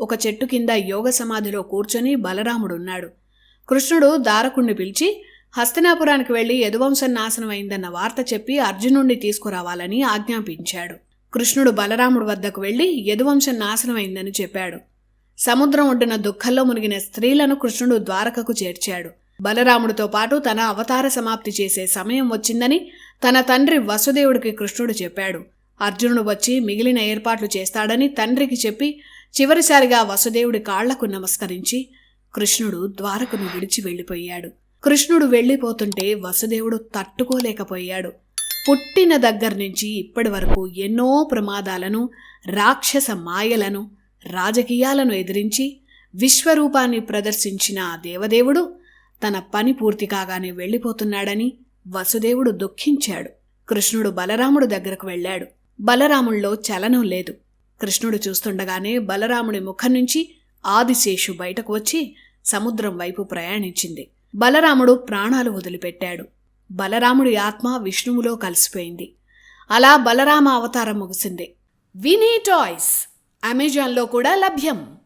ఒక చెట్టు కింద యోగ సమాధిలో కూర్చొని బలరాముడున్నాడు. కృష్ణుడు దారకుణ్ణి పిలిచి హస్తినాపురానికి వెళ్ళి యదువంశం నాశనం అయిందన్న వార్త చెప్పి అర్జునుణ్ణి తీసుకురావాలని ఆజ్ఞాపించాడు. కృష్ణుడు బలరాముడు వద్దకు వెళ్ళి యదువంశం నాశనం అయిందని చెప్పాడు. సముద్రం ఒడ్డున దుఃఖంలో మునిగిన స్త్రీలను కృష్ణుడు ద్వారకకు చేర్చాడు. బలరాముడితో పాటు తన అవతార సమాప్తి చేసే సమయం వచ్చిందని తన తండ్రి వసుదేవుడికి కృష్ణుడు చెప్పాడు. అర్జునుడు వచ్చి మిగిలిన ఏర్పాట్లు చేస్తాడని తండ్రికి చెప్పి చివరిసారిగా వసుదేవుడి కాళ్ళకు నమస్కరించి కృష్ణుడు ద్వారకను విడిచి వెళ్ళిపోయాడు. కృష్ణుడు వెళ్ళిపోతుంటే వసుదేవుడు తట్టుకోలేకపోయాడు. పుట్టిన దగ్గర నుంచి ఇప్పటి వరకు ఎన్నో ప్రమాదాలను రాక్షస మాయలను రాజకీయాలను ఎదిరించి విశ్వరూపాన్ని ప్రదర్శించిన ఆ దేవదేవుడు తన పని పూర్తి కాగానే వెళ్ళిపోతున్నాడని వసుదేవుడు దుఃఖించాడు. కృష్ణుడు బలరాముడు దగ్గరకు వెళ్ళాడు. బలరాముల్లో చలనం లేదు. కృష్ణుడు చూస్తుండగానే బలరాముడి ముఖం నుంచి ఆదిశేషు బయటకు వచ్చి సముద్రం వైపు ప్రయాణించింది. బలరాముడు ప్రాణాలు వదిలిపెట్టాడు. బలరాముడి ఆత్మ విష్ణువులో కలిసిపోయింది. అలా బలరామ అవతారం ముగిసింది. Vinnie toys! అమెజాన్లో కూడా లభ్యం.